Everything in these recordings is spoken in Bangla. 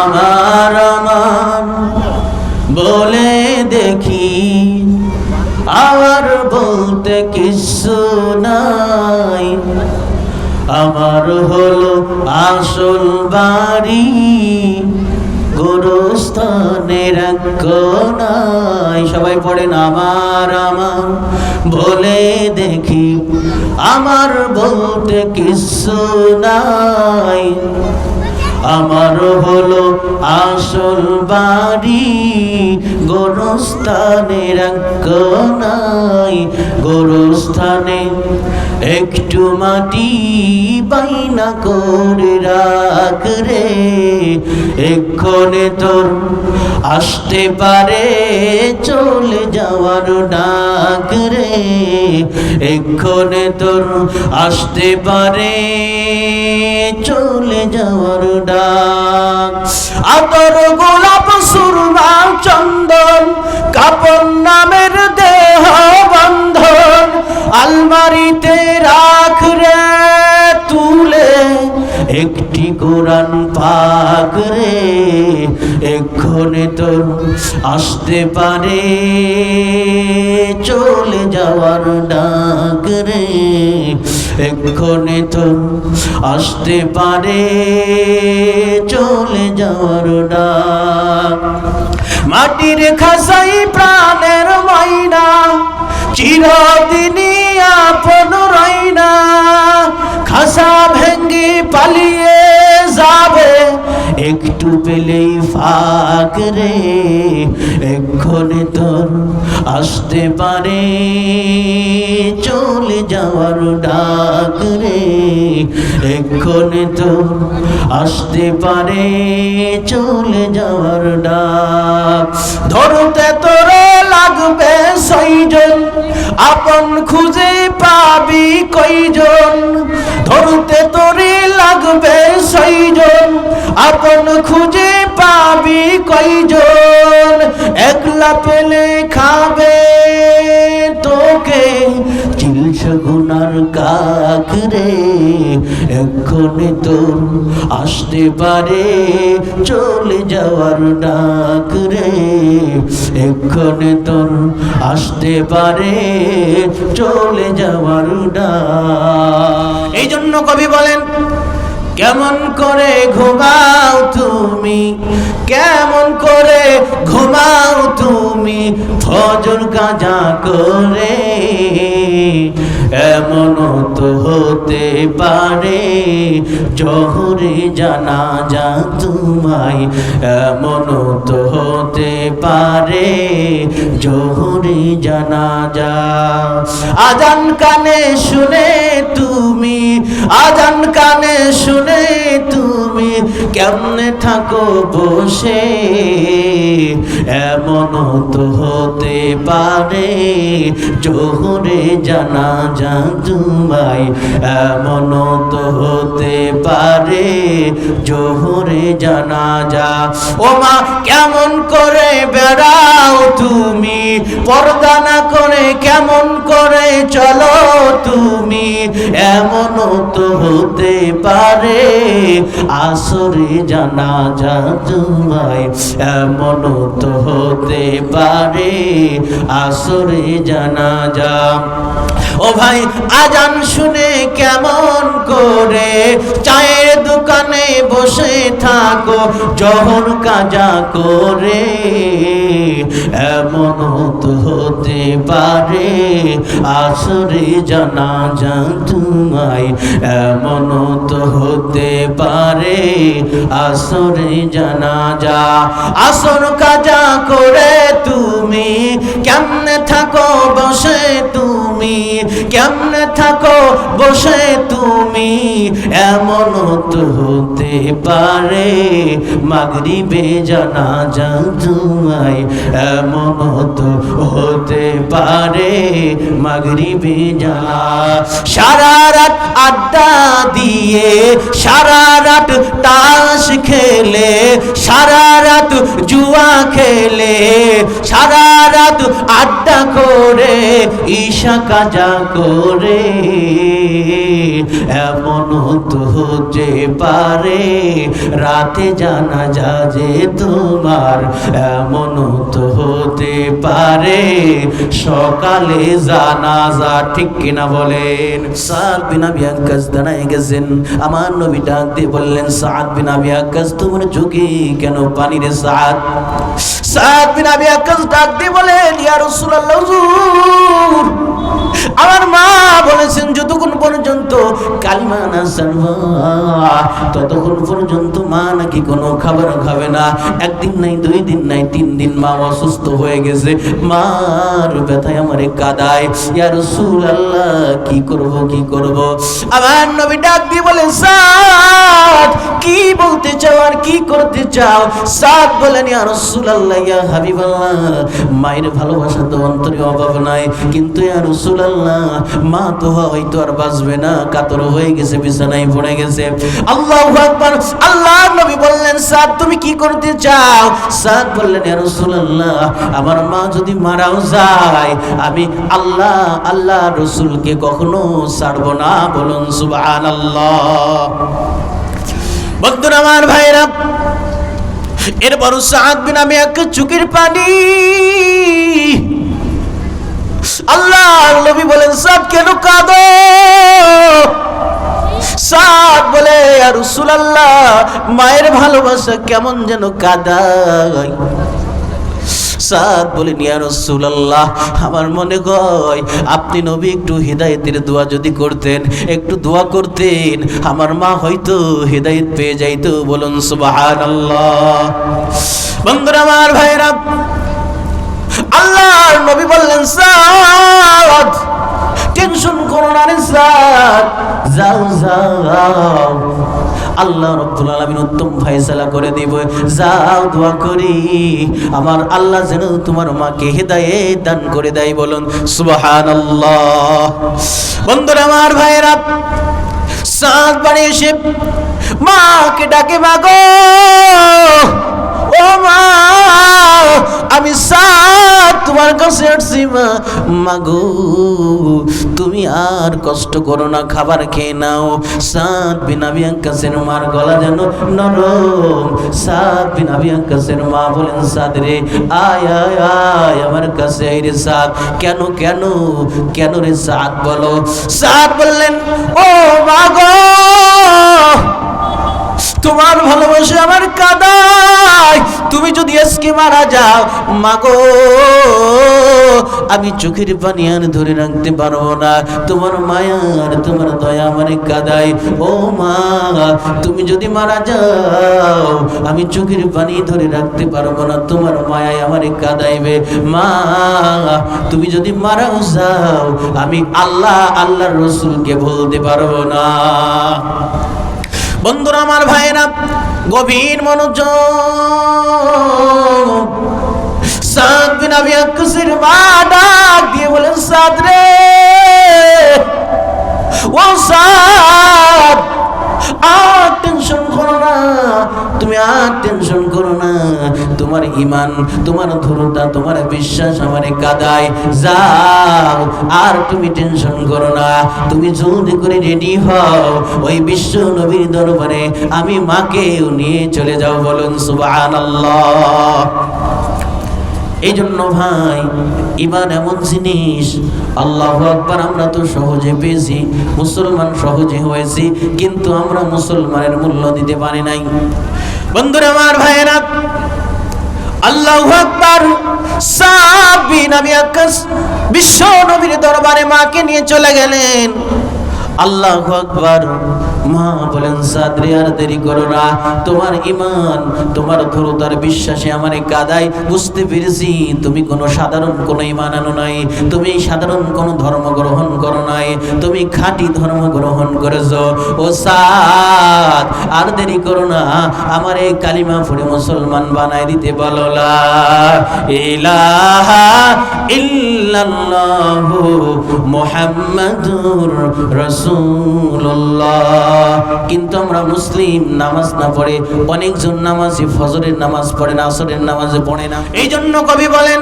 আমার আমার বলে দেখি আর বলতে কিছু নাই। আমার হলো আসল বাড়ি, গোরস্থানের নাই সবাই পড়েন, আমার আমার বলে দেখি, আমার বলতে কিছু নাই। আমার হলো আসল বাড়ি গোরস্থানের নাই গোরস্থানে একটু মাটি বাইনা করে রাখ রে। এক্ষণে তোর আসতে পারে চলে যাওয়ার ডাক রে। এক্ষণে তোর আসতে পারে চলে যাওয়ার ডাক। আতর গোলাপ সুরমা চন্দন কাপন নামের একটি কোরআন পাক রে, এক্ষণে তোর আসতে পারে। চলে যাওয়ার ডাক রে, এক্ষণে তোর আসতে পারে। চলে যাওয়ার ডাক। মাটির খাসাই প্রাণের মাইনা চিরদিনই আপন রইনা খাসা ভেঙ্গি পালিয়ে যাবে। একটু পেলেই ফাঁক রে, এক্ষণে তোর আসতে পারে। চলে যাওয়ার ডাক রে, এক্ষণে তোর আসতে পারে। চলে যাওয়ার ডাক। ধরতে তোরে লাগবে সইজন আপন খুঁজে পাবি কইজন ধরতে তোরে লাগবে সইজন আপন খুঁজে পাবি কইজন একলা পেলে খাবে চিলস গুনার কাক রে এক্ষণে তোর আসতে পারে চলে যাওয়ার ডাক রে এক্ষণে তোর আসতে পারে চলে যাওয়ার ডাক। এই জন্য কবি বলেন, কেমন করে ঘুমাও তুমি? কেমন করে ঘুমাও তুমি? ফজর গাজা করে পারে জহরে জানা যা তোমায় এমন তো হতে পারে জহরে জানা যা আজান কানে শুনে তুমি, আজান কানে শুনে তুমি কেমনে থাকো বসে? এমন তো হতে পারে, জোহরে জানা যা তোমায় এমন তো হতে পারে, জোহরে জানা যা ও মা, কেমন করে বেড়াও তুমি? পর্দা না করে কেমন করে চলো তুমি? এমন তো হতে পারে আসরে জানা যা তোমায় এমন তো হতে পারে আসরে জানা যা ও ভাই, আজান শুনে কেমন করে? চায়ের দোকানে বসে থাকো, জহর কাজা করে। এমন তো হতে পারে আসরে জানা যা তোমায় এমন তো হতে পারে আসরে জানা যা আসর কাজা করে তুমি কেমনে থাকো বসে তুমি? কেমনে থাকো বসে তুমি? এমন তো হতে পারে মাগরিবে জানা যা তোমায় এমন তো হতে পারে মাগরিবে জানা সারা রাত আড্ডা দিয়ে, সারা রাত তাস খেলে, সারা রাত জুয়া খেলে, সারা রাত আড্ডা করে ঈশা কাজা করে, এমন তো হতে পারে, রাতে জানা যা যে তোমার এমন তো হতে পারে। সকালে জানাজা ঠিক কিনা বলেন? সাদ বিন আবি আক্কাস দাঁড়ায় গেছেন। আমার নবী ডাক দিয়ে বললেন, সাদ বিনা আবি আক্কাস তোমার চোখে কেন পানি রে সাদ? সাদ বিন আবি আক্কাস ডাক দিয়ে বলেন, ইয়া রাসূলুল্লাহ, হুজুর। আমার মা বলেছেন, যতক্ষণ পর্যন্ত কালিমা না জানবা, ততক্ষণ পর্যন্ত মা নাকি কোনো খাবার খাবে না। একদিন নাই, দুই দিন নাই, তিন দিন মা অসুস্থ হয়ে গেছে। মার ব্যথায় আমারে কাদায়। ইয়া রাসূলুল্লাহ, কি করব কি করব? আমার নবী ডাক দিয়ে বলে সাদ, কি বলতে চাও আর কি করতে চাও? সাদ বলেন, ইয়া রাসূলুল্লাহ, ইয়া হাবিবাল্লাহ, মায়ের ভালোবাসা তো অন্তরে অভাব নাই। কিন্তু ইয়া রাসূলুল্লাহ, মা তো হয়তো আর বাঁচবে না, কাতর হয়ে গেছে, বিছানায় পড়ে গেছে। আল্লাহু আকবার আল্লাহ নবী বললেন, সাদ, তুমি কি করতে চাও? সাদ বললেন, ইয়া রাসূলুল্লাহ, আমার মা যদি মারাও যায়, আমি আল্লাহ আল্লাহ রসুলকে কখনো ছাড়বো না। বলুন, সুবহানাল্লাহ। বন্ধুরা, আমার ভাইরা এরপর সাদ বিন আমি এক চুকির পানি আল্লাহ নবী বলেন, সাদ কেন কাঁদো? সাদ বলে আর আল্লাহ মায়ের ভালোবাসা কেমন যেন কাদায়? সাদ বলেন ইয়া রাসূলুল্লাহ, আমার মনে হয় আপনি নবী, একটু হেদায়েতের দোয়া যদি করতেন, একটু দোয়া করতেন, আমার মা হয়তো হেদায়েত পেয়ে যাইতো। বলুন, সুবহানাল্লাহ। বন্ধুরা, আমার ভাইরা আল্লাহর নবী বললেন, সাদ, টেনশন করো না রে সাদ। যাও যাও আল্লাহ রব্বুল আলামিন উত্তম ফয়সালা করে দিব। যাও, দোয়া করি। আমার আল্লাহ যেন তোমার মাকে হেদায়েত দান করে দেয় বলুন, সুবহানাল্লাহ। বন্ধুরা আমার ভাইরা সাদ বাড়ি এসে মাকে ডাকে, মাগো, ও মা সাত কাছে আসছি মা মাগো, তুমি আর কষ্ট করো না, খাবার খেয়ে নাও। সাত বিনা বিয়াঙ্কাসের মার গলা যেন নরম। সাত বিনা বিয়াঙ্কাসের মা বলেন, সাদ রে, আয় আয় আয় আমার কাছে আয় রে সাদ। কেন কেন কেন রে সাদ বলো? সাদ বললেন, ও মাগো তোমার ভালোবাসা আমার কাদায়। তুমি যদি আজকে মারা যাও, মাগো, আমি চোখের পানি আর ধরে রাখতে পারব না। তোমার মায়ার তোমার দয়া মানে কাদায়। ও মা, তুমি যদি মারা যাও, আমি চোখের পানি ধরে রাখতে পারব না। তোমার মায়ায় আমার কাদাইবে মা, তুমি যদি মারাও যাও, আমি আল্লাহ, আল্লাহর রসুলকে বলতে পারব না। বন্ধুরা আমার ভাইরা গভীর মনোযোগ। সাদ বিন দিয়ে বলেন, সাদ রে, ও সাদ, আর টেনশন করো না। তুমি আর টেনশন করো না। তোমার ইমান, তোমার ধরতা তোমার বিশ্বাস আমারে কাদায়। যাও, আর তুমি টেনশন করো না। তুমি জলদি করে রেডি হও। ওই বিশ্ব নবীর দরবারে আমি মাকেও নিয়ে চলে যাও বলুন, সুবহানাল্লাহ। এই জন্য ভাই, ইমান এমন জিনিস, আল্লাহ আকবার, আমরা তো সহজে পেয়েছি, মুসলমান সহজে হয়েছি, কিন্তু আমরা মুসলমানের মূল্য দিতে পারি নাই। বন্ধুরা আমার ভাইয়েরা, আল্লাহ আকবার সাবি নবী আকাশ বিশ্ব নবীর দরবারে মাকে নিয়ে চলে গেলেন। আল্লাহ আকবার মা বলেন, সাদরে আর দেরি করো না। তোমার ইমান তোমার ধরতার বিশ্বাসে আমারে কাদাই বুঝতে পেরেছি। তুমি কোনো সাধারণ কোনো ইমান আনো নাই। তুমি সাধারণ কোনো ধর্ম গ্রহণ করো নাই। তুমি খাঁটি ধর্ম গ্রহণ করেছ। ও সাদ, আর দেরি করো না। আমার এই কালিমা পড়ে মুসলমান বানাই দিতে বলো, লা ইলাহা ইল্লাল্লাহু মুহাম্মাদুর রাসূলুল্লাহ। কিন্তু আমরা মুসলিম, নামাজ না পড়ে, অনেকজন নামাজে ফজরের নামাজ পড়ে না, আসরের নামাজে পড়ে না। এই জন্য কবি বলেন,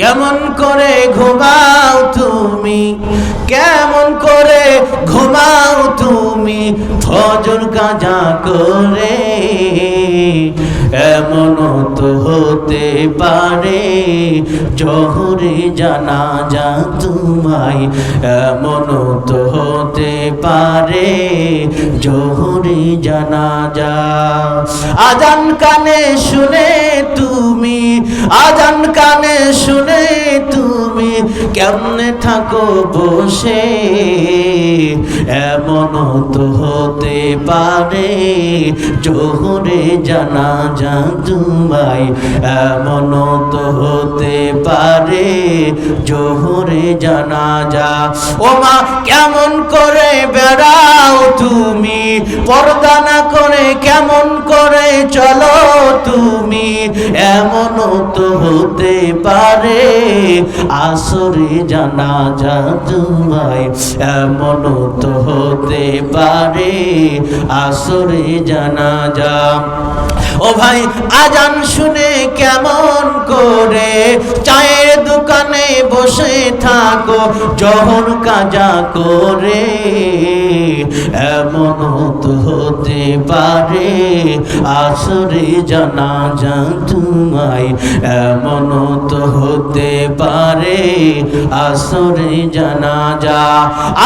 কেমন করে ঘুমাও তুমি? কেমন করে ঘুমাও তুমি? ফজর কাজা করে এমন তো হতে পারে, জহরে জানা যা তোমায়। এমন তো হতে পারে, জহরে জানা যা আজান কানে শুনে তুমি, আজান কানে শুনে তুমি কেমনে থাকো বসে? এমন তো হতে পারে, জোহরে জানা যা তোমায় এমন তো হতে পারে, জোহরে জানা যা। ও মা, কেমন করে বেড়াও তুমি? পর্দা না করে কেমন করে চলো তুমি? এমন তো হতে পারে আসরে জানা তোমায় এমন তো হতে পারে। আসরে জানা যা ও ভাই, আজান শুনে কেমন করে? চায়ের দোকানে বসে থাকো জহর কাজা করে। এমন হতে পারে, আসরে জানা যা তোমায়। এমন হতে পারে, আসরে জানা যা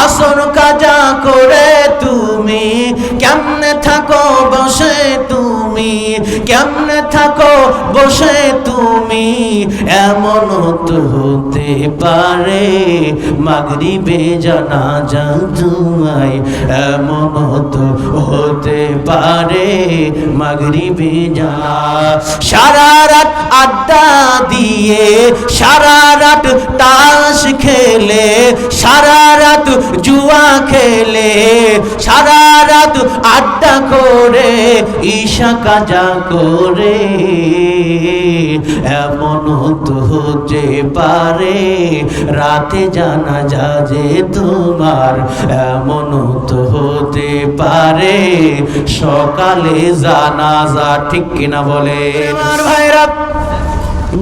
আসর কাজা করে তুমি, কেমনে থাকো বসে তুমি? কেমনে থাকো বসে তুমি? এমন তো হতে পারে মাগরিবে জানা যা তোমায় এমন তো হতে পারে মাগরিবে জানা সারা রাত আড্ডা দিয়ে, সারা রাত তাস খেলে, সারা রাত জুয়া খেলে, সারা রাত আড্ডা করে ঈশা কাজা করে, এমন তো হতে পারে, রাতে জানা যা যে তোমার, এমন তো হতে পারে, সকালে জানা যা ঠিক কিনা বলে।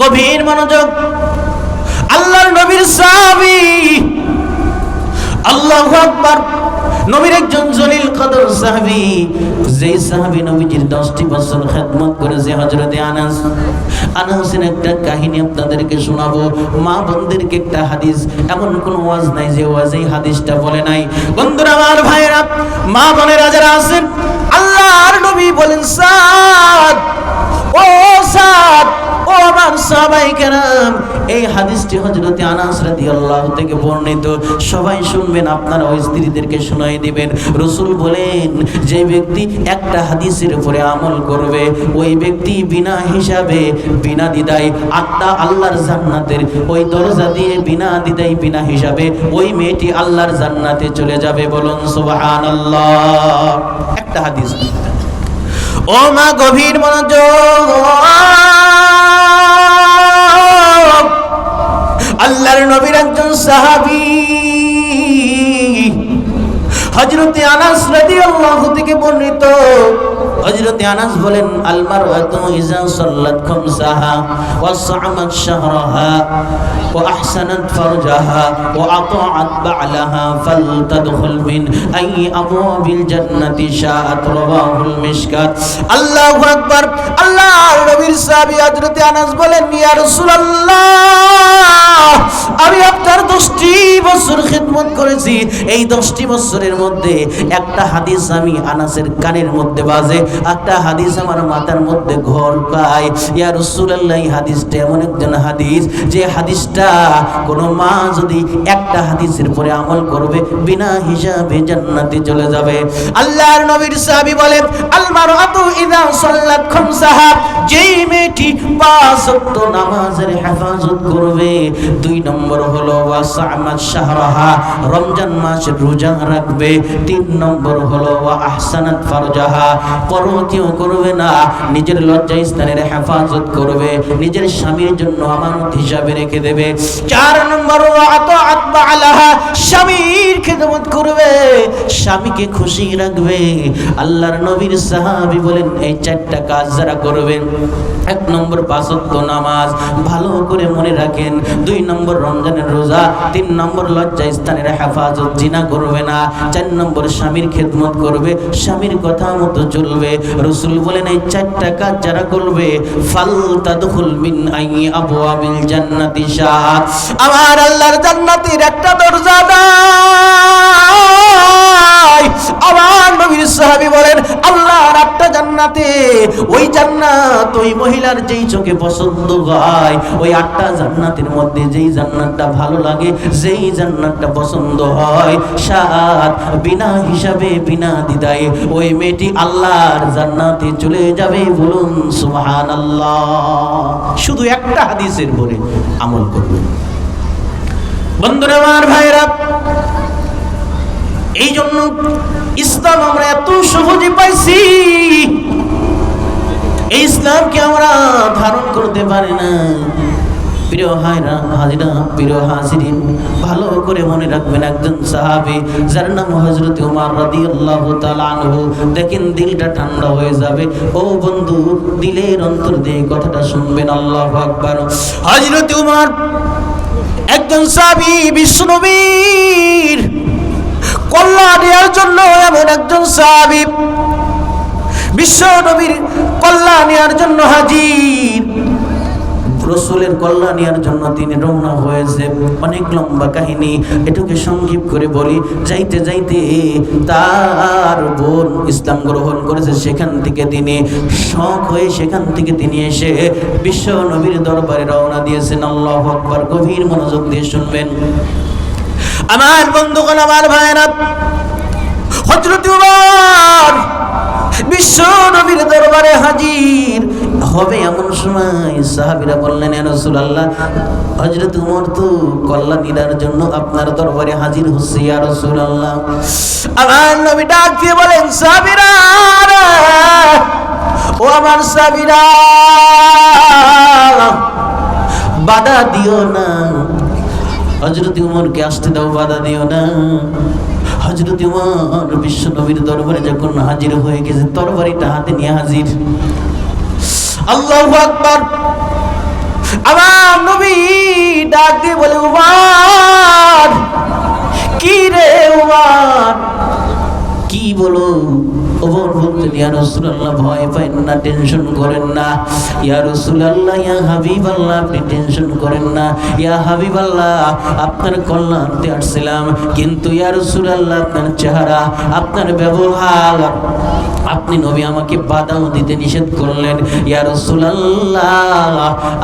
গভীর মনোযোগ। আল্লাহর নবীর সাহাবী, আল্লাহু আকবার নবীর একজন জলিল কদর সাহাবী, যেই সাহাবী নবীজির 10টি বছর খেদমত করেছে হযরতে আনাস। আনাসের একটা কাহিনী আপনাদেরকে শোনাবো। মা বোনদেরকে একটা হাদিস, এমন কোন ওয়াজ নাই যে ওয়াজ এই হাদিসটা বলে নাই। বন্ধুরা, আমার ভাইরা মা বোনেরা যারা আছেন, আল্লাহর নবী বলেন, সাদ, ও সাদ, ও আমার সবাই কেরাম এই হাদিসটি হজরতে আনাস রাদিয়াল্লাহু থেকে বর্ণিত। সবাই শুনবেন, আপনারা ওই স্ত্রীদেরকে শোনাই দিবেন। রসুল বলেন, যে ব্যক্তি একটা হাদিসের উপরে আমল করবে, ওই ব্যক্তি বিনা হিসাবে, বিনা দিদাই আত্মা আল্লাহর জান্নাতের, ওই দরজা দিয়ে বিনা দিদাই বিনা হিসাবে ওই মেয়েটি আল্লাহর জান্নাতে চলে যাবে বলুন সুবহানাল্লাহ। একটা হাদিস ও মা গভীর মনোযোগ আল্লাহর নবীর একজন সাহাবি। হজরতে আনাস রাদিয়াল্লাহু থেকে বর্ণিত হজরতে আনাস বলেন আলমার আতু ইজা সাল্লাত খামসাহা ওয়া সামাত শাহরাহা ওয়া আহসানাত ফারজাহা ওয়া আতাআত বা'লাহা ফালতাদখুল মিন আই আবওয়াবিল জান্নাতি শাআত মিশকাত। আল্লাহু আকবার। নবীর সাহাবী হযরতে আনাস বলেন, ইয়া রাসূলুল্লাহ, আমি আপনার 10টি বছর খিদমত করেছি। এই 10টি বছরের মধ্যে একটা হাদিস আমি আনাসের কানের মধ্যে বাজে। একটা হাদিস আমার মাথার মধ্যে ঘর পায়। ইয়া রাসূলুল্লাহ, এই হাদিসটা এমন একজন হাদিস, যে হাদিসটা কোন মা যদি একটা হাদিসের পরে আমল করবে, বিনা হিসাবে জান্নাতে চলে যাবে। আল্লাহর নবীর সাহাবী বলেন আল মারআতু ইযা সাল্লাত খামসাহা যেই মেয়েটি পাঁচ ওয়াক্ত নামাজের হেফাজত করবে। দুই নম্বর হলো ওয়াসামাত শাহরাহা রমজান মাসের রোজা রাখবে। তিন নম্বর হলো, ওয়া আহসানাত ফারজাহা পরকিও করবে না। নিজের লজ্জা স্থানের হেফাজত করবে। নিজের স্বামীর জন্য আমানত হিসাবে রেখে দেবে। চার নম্বর স্বামীর খেদমত করবে। স্বামীকে খুশি রাখবে। আল্লাহর নবীর সাহাবী বলেন, এই চারটা কাজ যারা করবেন, এক নম্বর পাঁচত্ব নামাজ, ভালো করে মনে রাখেন। দুই নম্বর রমজানের রোজা, তিন নম্বর লজ্জা স্থানের হেফাজত। জিনা করবে না। চার নম্বর স্বামীর খেদমত করবে। স্বামীর কথা মতো চলবে। রসুল বলেন, এই চারটা কাজ যারা করবে, ফাল তাদখুল মিন আই আবওয়াবিল জান্নাতি শাহ। আমার আল্লাহর জান্নাতের একটা দরজা নাই আমার নবীর বলেন, আল্লাহর জান্নাতে, ওই জান্নাত, ওই মহিলার যেই চোখে পছন্দ হয়, ওই আটটা জান্নাতের মধ্যে যেই জান্নাতটা ভালো লাগে, যেই জান্নাতটা পছন্দ হয়, সাত বিনা হিসাবে, বিনা ওই মেয়েটি আল্লাহর জান্নাতে চলে যাবে বলুন, সুবহানাল্লাহ। শুধু একটা হাদিসের পরে আমল করবেন। বন্ধুরা, আমার ভাইরা এই জন্য ইসলাম আমরা এত সহজে পাইছি। এই ইসলামকে আমরা ধারণ করতে পারি না। প্রিয় হায়রা, হাজিরা, প্রিয় হাজিরিন, ভালো করে মনে রাখবেন একজন সাহাবি, যার নাম হজরত উমার রাদিয়াল্লাহু তাআলা আনহু। দেখেন দিলটা ঠান্ডা হয়ে যাবে। ও বন্ধু, দিলের অন্তর দিয়ে কথাটা শুনবেন, আল্লাহু আকবার। হজরত উমার, একজন সাহাবী বিশ্বনবীর কল্যাণ দেওয়ার জন্য এমন একজন সাহাবী, বিশ্ব নবীর কল্যাণ নেওয়ার জন্য হাজির। রসুলের কল্যাণ নেওয়ার জন্য তিনি রওনা হয়েছে। অনেক লম্বা কাহিনী, এটুকে সংক্ষিপ করে বলি। যাইতে যাইতে তার বোন ইসলাম গ্রহণ করেছে। সেখান থেকে তিনি শখ হয়ে সেখান থেকে তিনি এসে বিশ্ব নবীর দরবারে রওনা দিয়েছেন। আল্লাহ আকবার, গভীর মনোযোগ দিয়ে শুনবেন। আমার বন্ধুগণ, আমার ভাইরা হজরত উমর বিশ্ব নবীর দরবারে হাজির। হবে এমন সময় সাহাবীরা বললেন রাসূলুল্লাহ, হযরত উমর তো কল্যাণ নিদার জন্য আপনার দরবারে হাজির হচ্ছে, ইয়া রাসূলুল্লাহ। আমার নবী ডাক দিয়ে বলেন, সাহাবীরা, ও আমার সাহাবীরা, বাধা দিও না। হজরত উমরকে আসতে দাও, বাধা দিও না। হজরত উমর বিশ্ব নবীর দরবারে যখন হাজির হয়ে গেছে, তরবারিটা হাতে নিয়ে হাজির। আল্লাহু আকবার। আমার নবী ডাক দিয়ে বলে, উমার, কি রে উমার? কি বলো? টেনশন করেন না। আপনি আপনার কিন্তু চেহারা, আপনার ব্যবহার, আপনি নবী আমাকে বাধাও দিতে নিষেধ করলেন।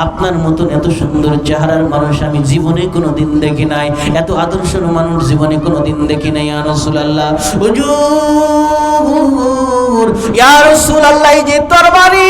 আপনার মতন এত সুন্দর চেহারার মানুষ আমি জীবনে কোনোদিন দেখি নাই। এত আদর্শের মানুষ জীবনে কোনোদিন দেখি নাই, ইয়া হুজুর! ইয়া রাসূলুল্লাহ যে তরবারি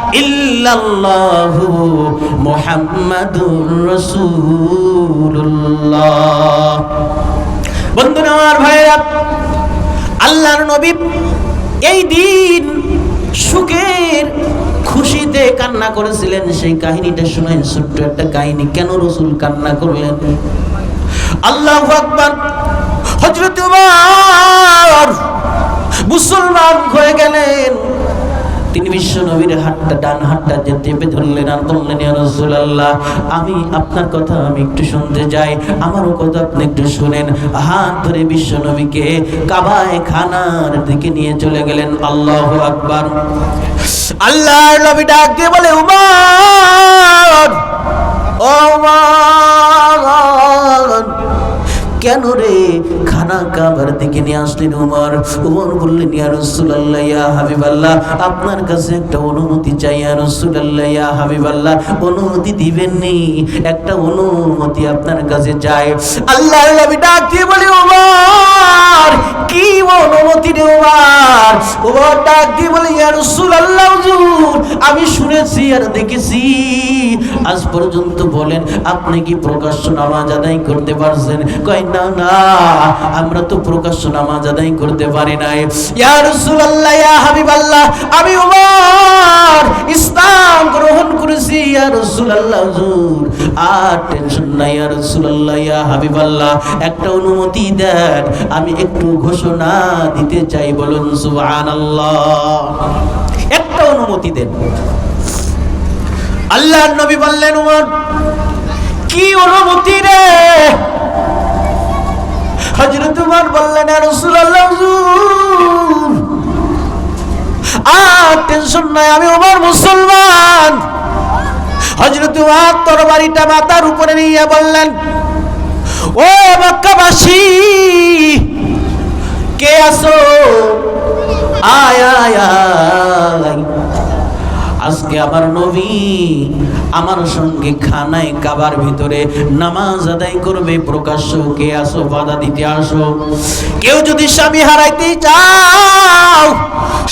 ইল্লাল্লাহু মুহাম্মাদুর রাসূলুল্লাহ। বন্ধুরা, আমার ভাইরা আল্লাহর নবী এই দিন সুখের খুশিতে কান্না করেছিলেন। সেই কাহিনীটা শুনে ছোট্ট একটা কাহিনী, কেন রসুল কান্না করলেন? আল্লাহ আকবার। হজরত মুসলমান হয়ে গেলেন। তিনি বিশ্ব নবীর হাতটা, ডান হাতটা যে চেপে ধরলেন আর বললেন, ইয়া আমি আপনার কথা আমি একটু শুনতে যাই আমারও কথা আপনি একটু শুনেন। হাত ধরে বিশ্ব নবীকে কাবায় খানার দিকে নিয়ে চলে গেলেন। আল্লাহু আকবার। আল্লাহর নবী ডাক দিয়ে বলে, উমর, ও কেন রে? খানা কাবার দিকে নিয়ে আসলেন উমর। উমর বললেন, ইয়া রাসূলুল্লাহ, ইয়া হাবিবাল্লাহ, আপনার কাছে একটা অনুমতি চাই, ইয়া রাসূলুল্লাহ, ইয়া হাবিবাল্লাহ। অনুমতি দিবেন নি একটা অনুমতি আপনার কাছে চাই। আল্লাহর নবী ডাক বলে, উমর, কি অনুমতি রে উমর? উমর ডাক বলে, ইয়া রাসূলুল্লাহ, হুজুর, আমি শুনেছি আর দেখেছি। আজ পর্যন্ত বলেন, আপনি কি প্রকাশ্য নামাজ আদায় করতে পারছেন? কয় না না, আমরা তো প্রকাশ্য নামাজ আদায় করতে পারি নাই। ইয়া হাবিবাল্লাহ, আমি ইসলাম গ্রহণ করেছি হুজুর। আর টেনশন নাই ইয়া হাবিবাল্লাহ। একটা অনুমতি দেন, আমি একটু ঘোষণা দিতে চাই, বলুন সুবহানাল্লাহ। একটা অনুমতি দেন। আল্লাহর নবী বললেন, উমর, কি অনুমতি রে? হযরত উমর বললেন রাসূলুল্লাহ, হুজুর, আর টেনশন নাই, আমি উমর মুসলমান। হযরত উমর তরবারিটা মাথার উপরে নিয়ে বললেন, ও মক্কাবাসী, কে আসো আয় আয় আয় আজকে আমার নবী আমার সঙ্গে খানায় কাবার ভিতরে নামাজ আদায় করবে, প্রকাশ্য কে আসো, বাধা দিতে আসো। কেউ যদি স্বামী হারাইতে চাও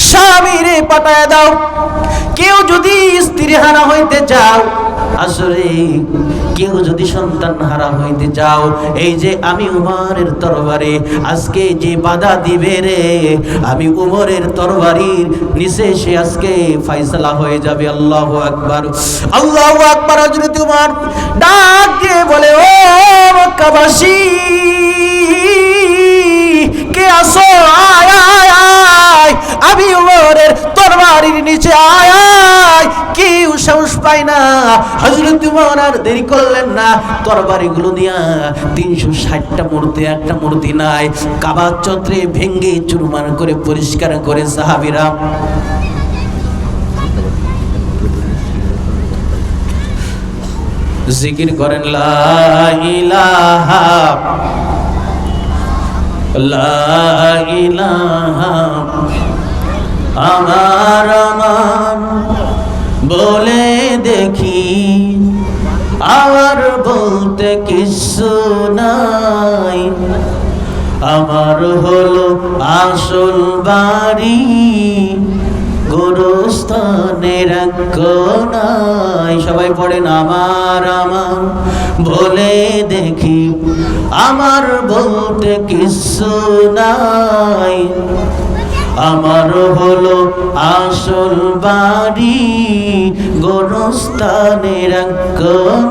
স্বামী রে পাঠায় দাও। কেউ যদি স্ত্রী হারা হইতে চাও আসলে কেউ যদি সন্তান হারা হইতে চাও, এই যে আমি উমরের তরবারে, আজকে যে বাধা দিবে রে, আমি উমরের তরবারির নিচে সে আজকে ফাইসালা হয়ে যাবে। আল্লাহু আকবার। আল্লাহু আকবার, হযরত উমর ডাক বলে, ও মক্কাবাসী, কে আসো আয় আয়। আমি উমরের তরবারির নিচে আয় আয়। সাহস পায় না। হজরত উমর আর দেরি করলেন না। তরবারিগুলো দিয়া তিনশো ষাটটা মূর্তি, একটা মূর্তি নাই। কাবার চত্রে ভেঙ্গে চুরমার করে পরিষ্কার করে সাহাবিরা জিকির করেন, লা ইলাহা লা ইলাহা আমার আমার বলে দেখি আর বলতে কিছু নাই। আমার হলো আসল বাড়ি, গোরস্থানের নাই সবাই পড়েন, আমার আমার বলে দেখি, আমার বলতে কিছু নাই। আমার হলো আসল বাড়ি গোরস্থানের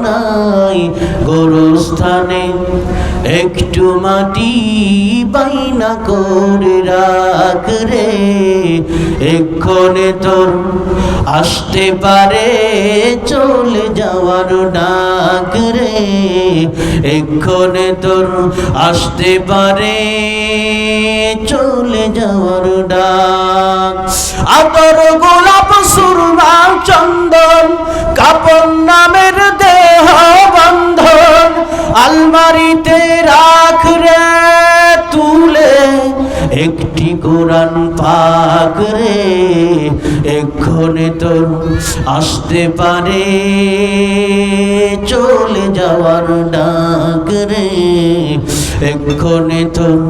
নাই গোরস্থানে একটু মাটি বাইনা করে রাখ রে। এক্ষণে তোর আসতে পারে চলে যাওয়ার ডাক রে। এক্ষণে তোর আসতে পারে চলে যাওয়ার ডাক। আতর গোলাপ সুরমা চন্দন কাপন নামের আলমারিতে রাখ রে, তুলে একটি কোরআন পাক রে, এক্ষণে তোর আসতে পারে। চলে যাওয়ার ডাক রে, এক্ষণে তোর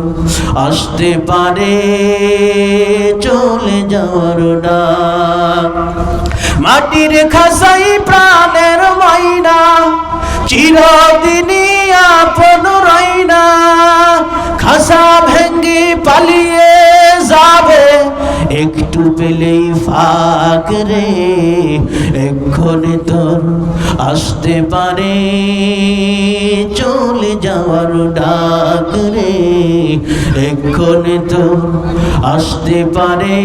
আসতে পারে। চলে যাওয়ার ডাক। মাটির খাসাই প্রাণের মাইনা চিরদিনই আপন রইনা খাসা ভেঙ্গে পালিয়ে যাবে। একটু পেলেই ফাঁক রে, এক্ষণে তোর আসতে পারে। চলে যাওয়ার ডাক রে, এক্ষণে তোর আসতে পারে।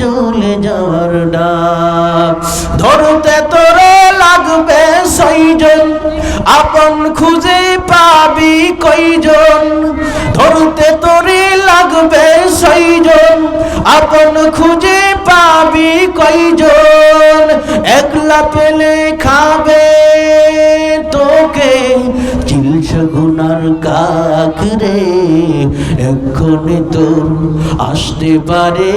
চলে যাওয়ার ডাক। ধরতে তোরে লাগবে সইজন আপন খুঁজে পাবি কইজন ধরতে তোরে লাগবে সইজন আপন খুঁজে পাবি কইজন একলা পেলে খাবে তোকে চিলস গুনার কাক রে। এক্ষণে তোর আসতে পারে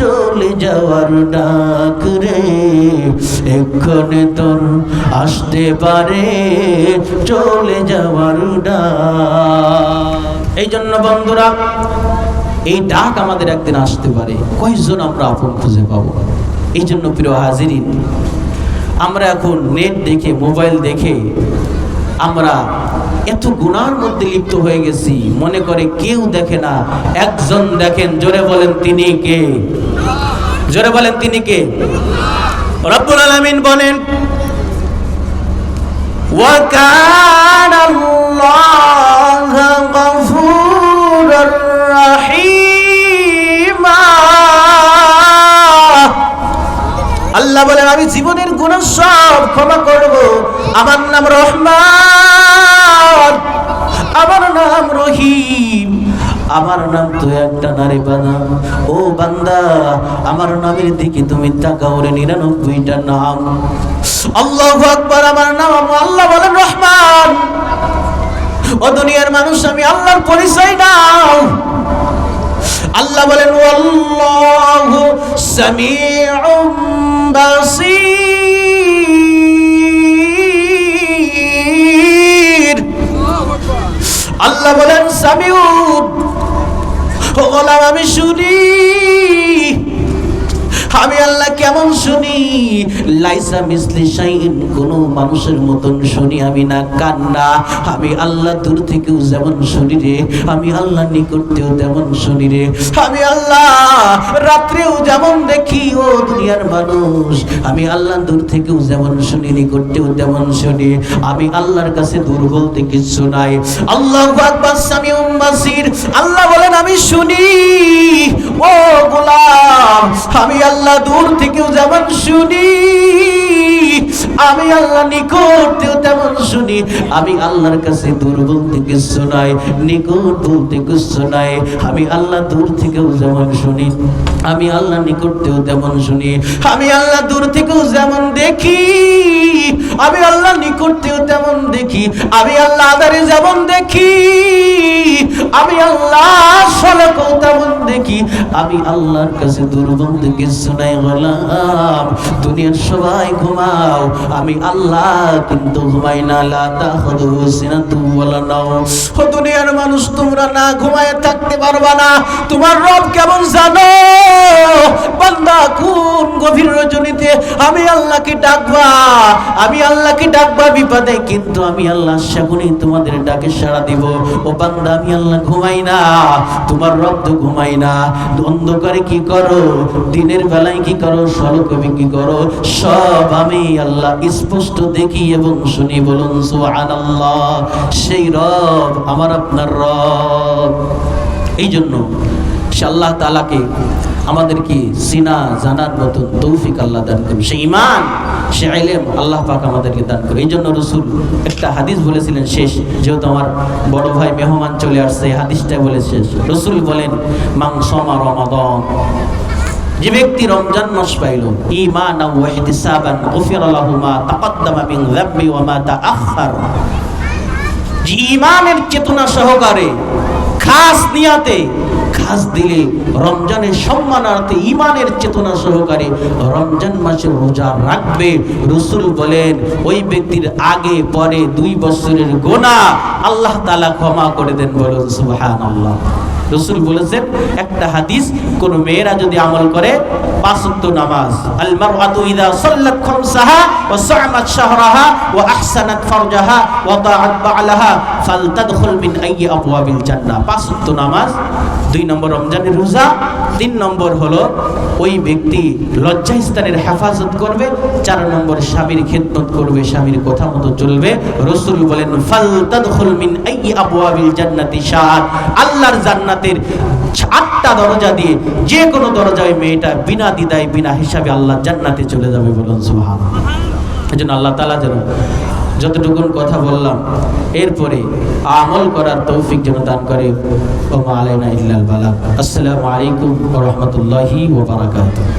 চলে যাওয়ার ডাক রে। এক্ষণে তোর আসতে পারে চলে যাওয়ার ডাক। এই জন্য বন্ধুরা, এই ডাক আমাদের একদিন আসতে পারে। কয়েকজন আমরা আপন খুঁজে পাবো? এই জন্য প্রিয় হাজিরিন, আমরা এখন নেট দেখে মোবাইল দেখে আমরা এত গুণার মধ্যে লিপ্ত হয়ে গেছি। মনে করে কেউ দেখে না, একজন দেখেন, জোরে বলেন তিনি কে? জোরে বলেন তিনি কে? রব্বুল আলামিন বলেন, ওয়া কানাল্লাহু غفورا رحيما আল্লাহ বলেন আমি জীবনের গুণ সব ক্ষমা করব আমার নাম রহমান আমার নাম রহিম আমার নাম তো একটা নারী বানা ও বান্দা আমার নামের দিকে তুমি তাকাও রে নিরানব্বইটা নাম আল্লাহ আকবার আমার নাম আল্লাহ বলেন রহমান ও দুনিয়ার মানুষ আমি আল্লাহর পরিচয় নাও আল্লাহ বলেন আল্লাহু বলেন আমি শুনি। আমি আল্লাহ কেমন শুনি? লাইসা মিসলি শাইন কোন মানুষের মতন শুনি আমি না, কান্না। আমি আল্লাহ দূর থেকেও যেমন শুনি রে, আমি আল্লাহ নিকটেও তেমন শুনি রে। আমি আল্লাহ রাত্রেও যেমন দেখি, ও দুনিয়ার মানুষ। আমি আল্লাহ দূর থেকেও যেমন শুনি, নিকটেও তেমন শুনি। আমি আল্লাহর কাছে দূর বলতে কিছু নাই। আল্লাহ আকবার সামিউম বাসির। আল্লাহ বলেন, আমি শুনি। ও গোলাম, আমি আল্লাহ দূর থেকেও যেমন শুনি আমি আল্লাহ নিকটেও তেমন শুনি। আমি আল্লাহর কাছে দূর বলতে কিছু নাই, নিকট বলতে কিছু নাই। আমি আল্লাহ দূর থেকেও যেমন শুনি, আমি আল্লাহ নিকটেও তেমন শুনি। আমি আল্লাহ দূর থেকেও যেমন দেখি, আমি আল্লাহ নিকটেও তেমন দেখি। আমি আল্লাহ আদারে যেমন দেখি, আমি আল্লাহ সলকেও তেমন দেখি। আমি আল্লাহর কাছে দূর বলতে কিছু নাই, গোলাম। দুনিয়ার সবাই ঘুমাও আমি আল্লাহ, কিন্তু ঘুমাই না লা তাখুযুহু সিনাতুন ওয়ালা নাওম। ও দুনিয়ার মানুষ, তোমরা না ঘুমায় থাকতে পারবা না। তোমার রব কেমন জানো? বান্দা কোন গভীর রজনীতে আমি আল্লাহকে ডাকবা? আমি আল্লাহকে ডাকবা বিপদে, কিন্তু আমি আল্লাহ সেগুনই তোমাদের ডাকে সাড়া দিব। ও বান্দা, আমি আল্লাহ ঘুমাই না তোমার রব তো ঘুমাই না অন্ধকারে কি করো? দিনের বেলায় কি করো? সলকবি কি করো? সব আমি আল্লাহ স্পষ্ট দেখি এবং শুনি বলুন, সুবহানাল্লাহ, সেই রব আমার আপনার রব। এই জন্য সে আল্লাহ তালাকে আমাদেরকে সিনা জানার মতো তৌফিক আল্লাহ দান করুন। সে ইমান সে আইলেম আল্লাহ পাক আমাদেরকে দান করে এই জন্য রসুল একটা হাদিস বলেছিলেন শেষ, যেহেতু আমার বড় ভাই মেহমান চলে আসছে হাদিসটা বলে শেষ। রসুল বলেন মাং সমা রমাদন। যে ব্যক্তি রমজান মাস পাইল ইমান ওয়া ইহতিসাবান গুফিরা লাহু মা তাকদ্দামা মিন যাববি ওয়া মা তাআখার যে ইমানের চেতনা সহকারে, খাস নিয়াতে খাস দিলে রমজানের সম্মানার্থে ইমানের চেতনা সহকারে রমজান মাসের রোজা রাখবে। রসুল বলেন, ওই ব্যক্তির আগে পরে দুই বছরের গোনা। আল্লাহ তালা ক্ষমা করে দেন বলুন সুবহান আল্লাহ রসুল বলেছেন, একটা হাদিস, কোন মেয়েরা যদি আমল করে, পাঁচ ওয়াক্ত নামাজ আল মারআতু ইযা সাল্লাত খামসাহা সা'মাত শাহরাহা ওয়া আহসানাত ফারজাহা ওয়া তাআত বা'লাহা ফালতাদখুল মিন আইয়ি আবওয়াবিল জান্নাহ। পাঁচ ওয়াক্ত নামাজ দুই নম্বর রমজানের রোজা, তিন নম্বর হলো ওই ব্যক্তি লজ্জাস্থানের হেফাজত করবে, চার নম্বর স্বামীর খেদমত করবে, স্বামীর কথা মতো চলবে। রসুল বলেন, ফালতাদখুল মিন আইয়ি আবওয়াবিল জান্নাতি শাআত। আল্লাহর জান্নাতের আটটা দরজা দিয়ে যে কোনো দরজায় মেয়েটা বিনা দ্বিধায়, বিনা হিসাবে আল্লাহ জান্নাতে চলে যাবে বলুন সুবহান এই জন্য আল্লাহ তালা যেন যতটুকুন কথা বললাম, এরপরে আমল করার তৌফিক যেন দান করে। ও মা আলাইনা ইল্লাল বালা। আসসালামু আলাইকুম ওয়া রাহমাতুল্লাহি ওয়া বারাকাতুহু।